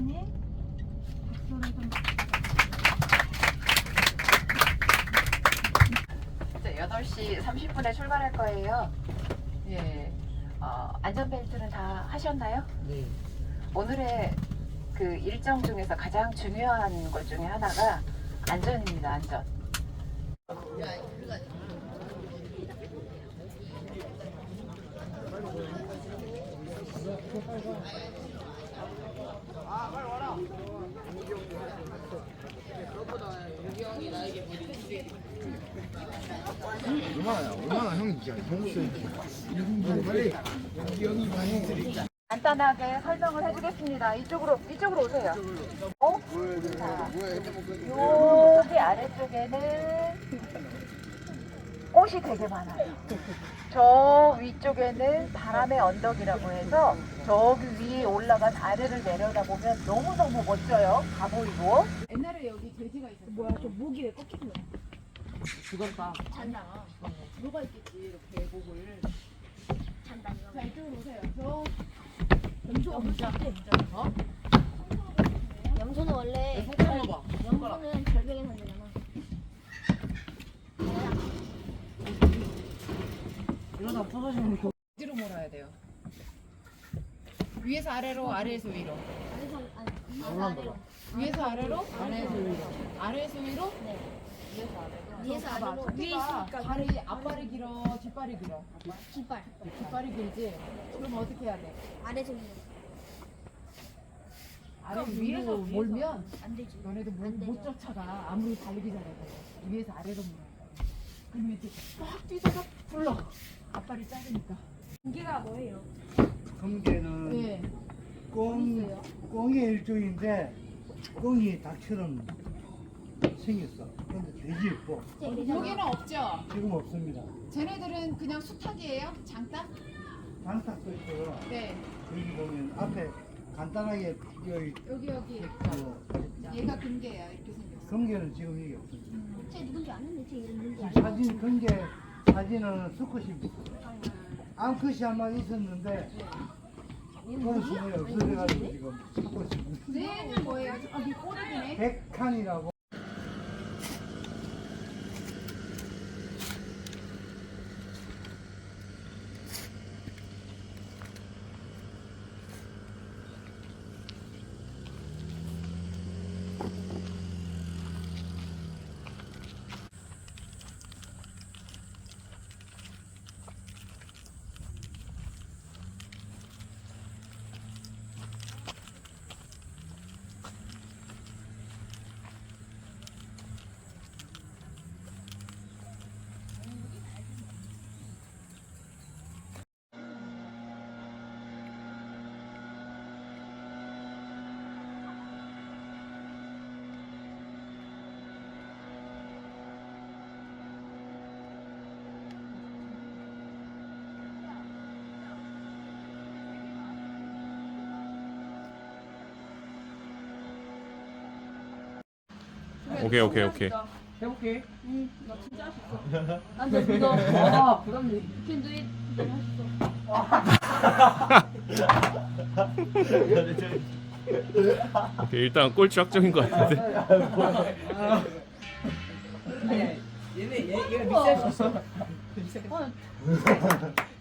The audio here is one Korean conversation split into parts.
사장님. 박수를 좀. 이제 8시 30분에 출발할 거예요. 예. 어, 안전벨트는 다 하셨나요? 네. 오늘의 그 일정 중에서 가장 중요한 것 중에 하나가 안전입니다, 안전. 얼마나 얼마나 형이 진짜 형수 빨리 여기 많이 간단하게 설명을 해주겠습니다. 이쪽으로, 이쪽으로 오세요. 어? 자, 여기 아래쪽에는 꽃이 되게 많아요. 저 위쪽에는 바람의 언덕이라고 해서 저기 위에 올라간 아래를 내려다보면 너무너무 멋져요. 가보이고. 옛날에 여기 돼지가 있었어. 뭐야, 저 목이 왜 꺾인 거야? 그건가? 잔 다. 뭐가 있겠지, 이렇게 목을. 잔다. 자, 이쪽으로 오세요. 저 뭔지 알대? 어? 염소는 원래 손가락 봐. 염소는 절벽에 산대잖아. 이러다 부서지면 어디로 몰아야 돼요? 위에서 아래로, 아래에서 위로. 아래서 아니 위에서 아래로. 위에서 아래로, 아래에서 위로. 아래에서 위로, 네. 위에서 아래로. 위에서 아래로. 위에 가 있으니까 발이 앞발이 길어, 뒷발이 길어. 깃발. 뒷발이 길지. 그럼 어떻게 해야 돼? 아래서 위로. 아래 위에서 몰면 안 되지. 너네도 못, 안 되죠. 못 쫓아가. 아무리 달리기 잘해도 위에서 아래로 몰아. 그러면 이제 막 뛰다가 불러. 앞발이 작으니까. 공기가 뭐예요? 검게는 네. 꽁 꽁의 일종인데 꽁이 닭처럼 생겼어. 근데 돼지 있고 여기는 없죠. 지금 없습니다. 쟤네들은 그냥 수탉이에요? 장닭? 장탁도 있어요. 네. 여기 보면 앞에 간단하게 여기 여기 여기. 뭐 얘가 금괴야 이렇게 생겼어. 검게는 지금 여기 없습니다. 쟤 누군지 아는데 쟤 이름 누군지 지금 알아. 사진 검게 사진은 수컷이 암컷이 한 마리 있었는데 그건 지금이 없어져가지고 지금 수컷이 쟤는 뭐예요? 저기 꼬리네. 백칸이라고 오케이 오케이 오케이 해볼게. 안 돼, 믿어. 아 부담돼. 캔도 너무 맛있어. 오케이 일단 꼴찌 확정인 것 같은데 얘네 얘 얘가 미치할 수 있어.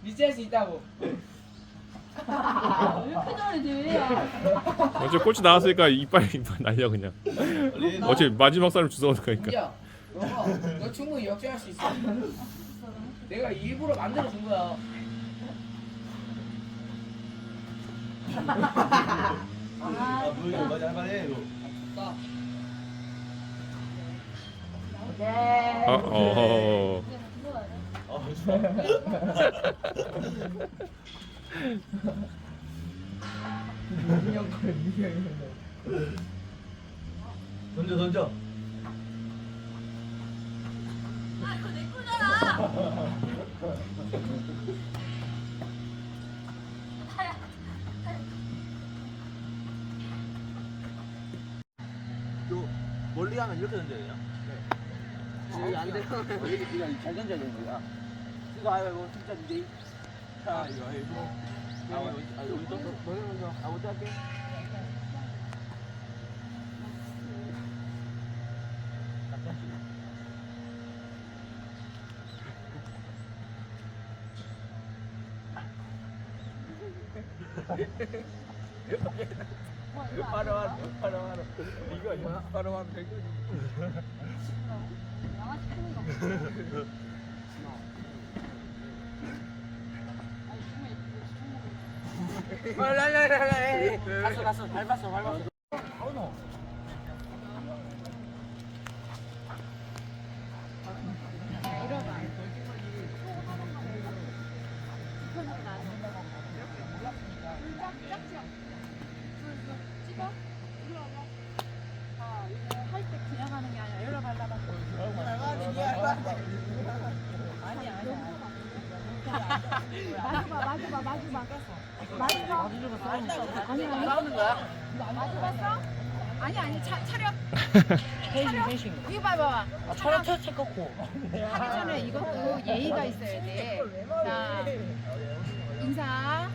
미치할 수 있다고. 왜 이렇게 잘해? 어째 꼴찌 나왔으니까 이빨 이빨 날려 그냥 어차피 마지막 사람 주워올 거니까 야, 너가 너 충분히 역전할 수 있어. 내가 일부러 만들어 준 거야. 아, 물이 맞아 할만해 이거. 나 어, 어, 아, 좋아. 던져 던져. 요 멀리 가면 이렇게 던져야 되냐? 네. 안 돼. 이렇게 그냥 잘 던져야 되는 거야. 이거 아유 이거 진짜 니데. 아 이거 아이고. 아 우리 아 우리 또 너네 먼저 아 먼저 할게? 바로 바로 바로 바로 이거 이거 바로 바로 대구 영화 찍는 거 갔어 갔어. 밟았어 밟았어 아니 아니 차, 차렷. 차렷. 이거 봐봐. 차량 차 체크고 하기 전에 이것도 예의가 있어야 돼. 자, 인사.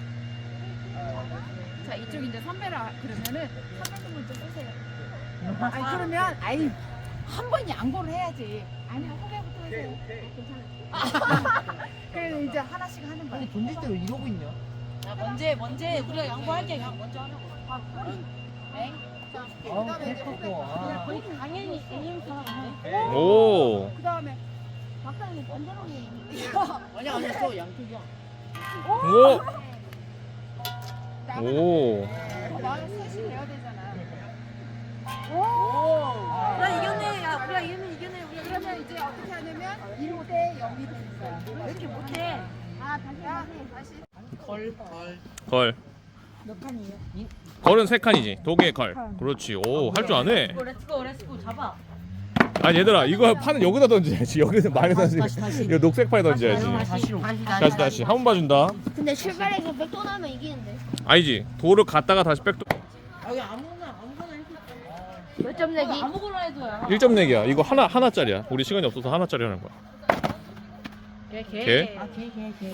자, 이쪽 이제 선배라 그러면은 선배님을 좀 쏘세요. 아니 그러면 아이 한번 양보를 해야지. 아니 후배부터 하세요. 괜찮아. 그래서 이제 하나씩 하는 거야. 던질 대로 이러고 있냐 야, 먼저 먼저 우리가 양보할게 그냥 먼저 하라고. 아, 꼬리. 네. 자, 아 그다음에 이제. 아 당연히 게임 사람인데. 오. 그다음에 박사님 번데로니. 아니야 아니야 저 양쪽이야. 오. 나는 오. 마음 셋이 돼야 되잖아. 우리가 이겼네. 야, 우리가 이겼네. 이겼네. 우리가 그러면 이제 어떻게 하냐면 1대 0이 되는 거야. 왜 이렇게 못해? 아, 다시 야, 다시. 걸 걸. 걸. 몇 칸이에요? 걸은 세 칸이지. 도개 걸. 그렇지. 오, 할 줄 아네. 렛츠고 렛츠고 잡아. 아니 얘들아, 이거 판은 여기다 던져야지. 여기서 많이 던지. 이거 녹색 판에 던져야지. 다시로 다시 다시 한 번 봐준다. 근데 출발해서 백도 나면 이기는데. 아니지. 돌을 갔다가 다시 백도. 여기 아무나 아무거나 해도 몇 점 내기? 아무거나 해도야. 1점 내기야. 이거 하나 하나짜리야. 우리 시간이 없어서 하나짜리 하는 거야. 개 개? 아, 개, 개, 개,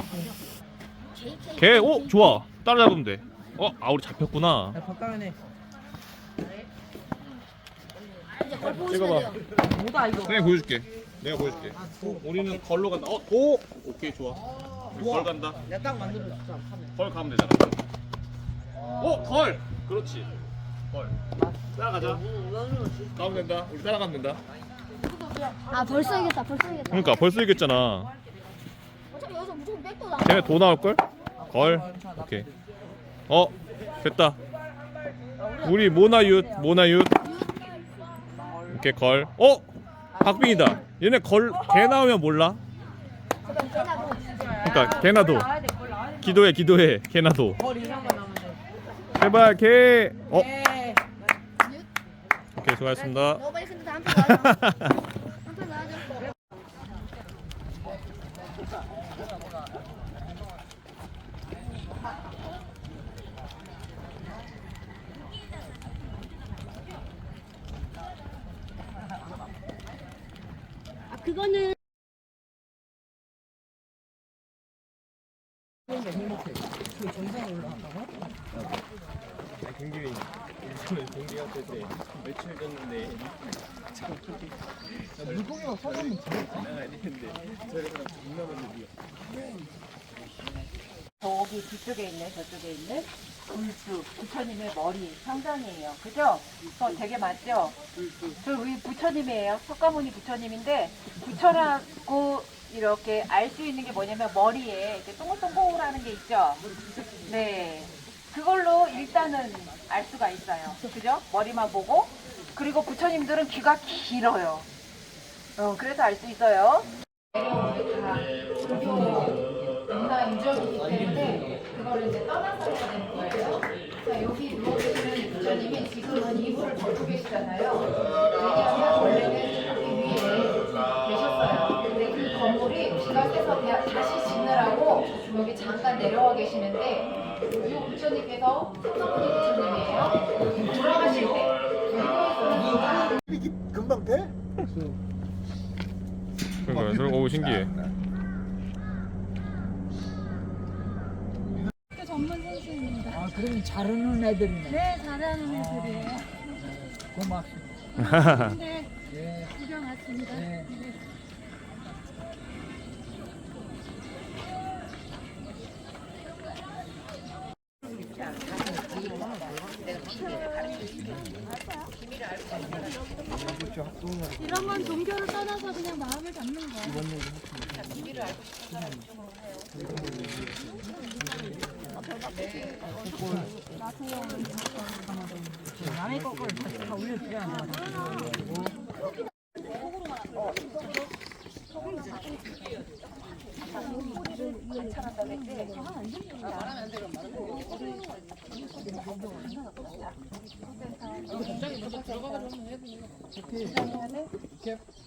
개. 개. 오, 좋아. 따라잡으면 돼. 어, 아 우리 잡혔구나. 야 보시면 찍어봐. 뭐다 이거? 내가 보여줄게. 내가 보여줄게. 우리는 걸로 간다. 어, 도. 오케이 좋아. 우리 걸 간다. 내가 딱 판을. 걸 가면 되잖아. 오, 걸. 그렇지. 걸. 따라가자. 가면 된다. 우리 따라가면 된다. 아 벌써 이겼다. 벌써 이겼다. 그러니까 벌써 이겼잖아. 어차피 여기서 무조건 백도 나. 쟤네 도 나올 걸? 걸. 오케이. 어, 됐다. 우리 모나윷, 모나윷. 오케이 걸. 어, 박빙이다. 얘네 걸, 개 나오면 몰라. 그러니까 개나도. 기도해, 기도해. 개나도. 제발 개. 어, 예. 오케이 수고하셨습니다. 너무 빨리 근데 한판 나와줘. 한판 나와줘. 아 그거는 저기 뒤쪽에 있네, 저쪽에 있는 불수 부처님의 머리 상장이에요. 그죠? 그거 되게 맞죠? 저 우리 부처님이에요. 석가모니 부처님인데 부처라고 이렇게 알 수 있는 게 뭐냐면 머리에 이렇게 동글동글하는 게 있죠? 네. 그걸로 일단은 알 수가 있어요. 그죠? 머리만 보고. 그리고 부처님들은 귀가 길어요. 어, 그래서 알 수 있어요. 문화 인정이 그거를 이제 떠나서 해야 되는 거예요. 자, 여기 누워 계시는 부처님이 지금은 이불을 덮고 계시잖아요. 왜냐하면 원래는 여기 위에 계셨어요. 근데 그 건물이 비가 세서 다- 다시 짓느라고 여기 잠깐 내려와 계시는데 이 부처님께서 석가모니 부처님이에요. 돌아가실 때 금방 돼? 그러니까 거 신기해. 그럼 잘하는 애들이네. 네, 잘하는 애들이에요. 아, 고맙습니다. 네, 예. 구경 왔습니다. 네. 네. 이런 건 종교를 떠나서 그냥 마음을 잡는 거예요.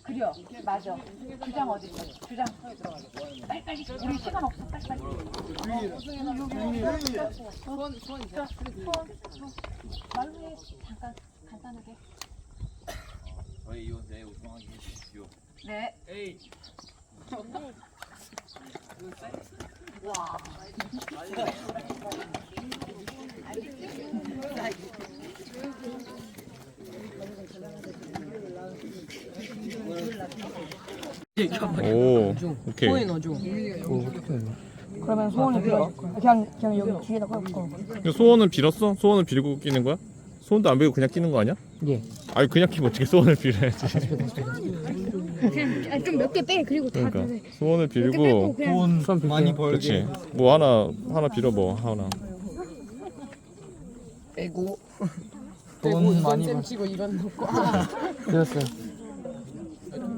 그려 맞아 주장 어디 주장 빨리 빨리 우리 시간 없어 빨리 빨리 소원 소원 이제. 말로 해 잠깐 간단하게 저희 이혼대 우승하기 해주십시오. 네 에이. 오 오케이 그러면 소원을 빌어. 그냥 그냥 여기 뒤에다 꽂고. 근데 소원은 빌었어? 소원을 빌고 끼는 거야? 소원도 안 빌고 그냥 끼는 거 아니야? 예. 아니 그냥 끼면 어떻게 소원을 빌어야지 그냥 좀 몇 개 빼. 그리고 다 그러니까 그래. 소원을 몇개 빼고 빌고 그냥 돈 많이 그렇지 뭐 하나 하나 빌어 뭐 하나 빼고 돈 많이 벌. 치고 이건 놓고. 되었어요.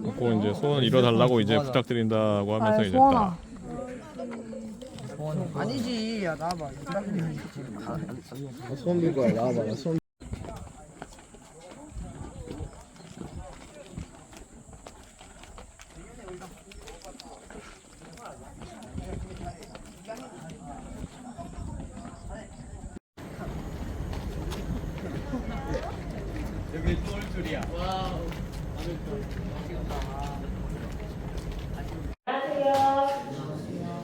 그고 이제 소원을 이뤄달라고 이제. 부탁드린다고 하면서 아, 이제 소원아. 딱 아니지. 야 나와봐. 손빌 거야 나와봐 나 손. 안녕하세요.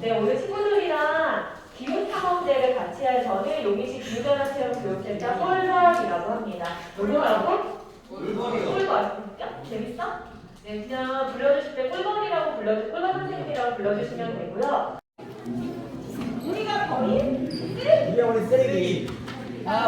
네, 오늘 친구들이랑 기후탐험대를 같이 할 저는 용인시 기후전환체험교육센터 꿀벌이라고 합니다. 뭐라고? 꿀벌이요. 꿀벌. 진짜? 재밌어? 네, 그냥 불러주실 때 꿀벌이라고 불러주, 꿀벌 선생님이라고 불러주시면 되고요. 우리가 버린? 아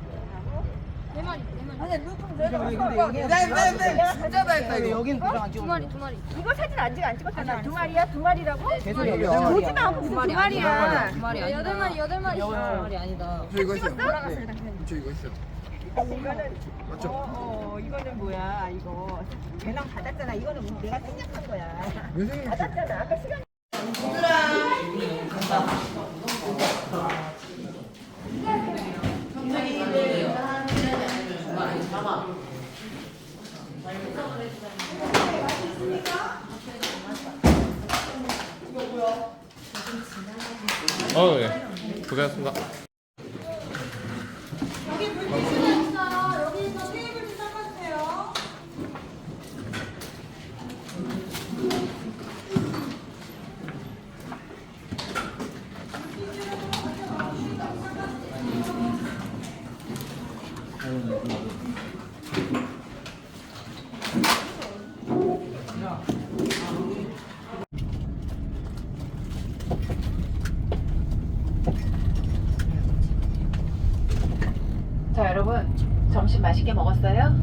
네 마리, 네 마리. 진짜 다 했다 이거. 여기는 도장 안두 마리, 두 마리. 이거 사진 아직 안 찍었잖아 두 마리야 두 마리라고? 개소리야. 않고 무슨 두 마리야 두 마리 여덟 마리, 여덟 마리. 말이 아니다. 저 이거 있어요. 네. 저 이거 있어요. 이거는 어, 어 이거는 뭐야 이거 배낭 받았잖아 이거는 내가 생략한 거야 왜 생각? 받았잖아 아까 시간 어, 예. 고생하셨습니다. 여러분 점심 맛있게 먹었어요?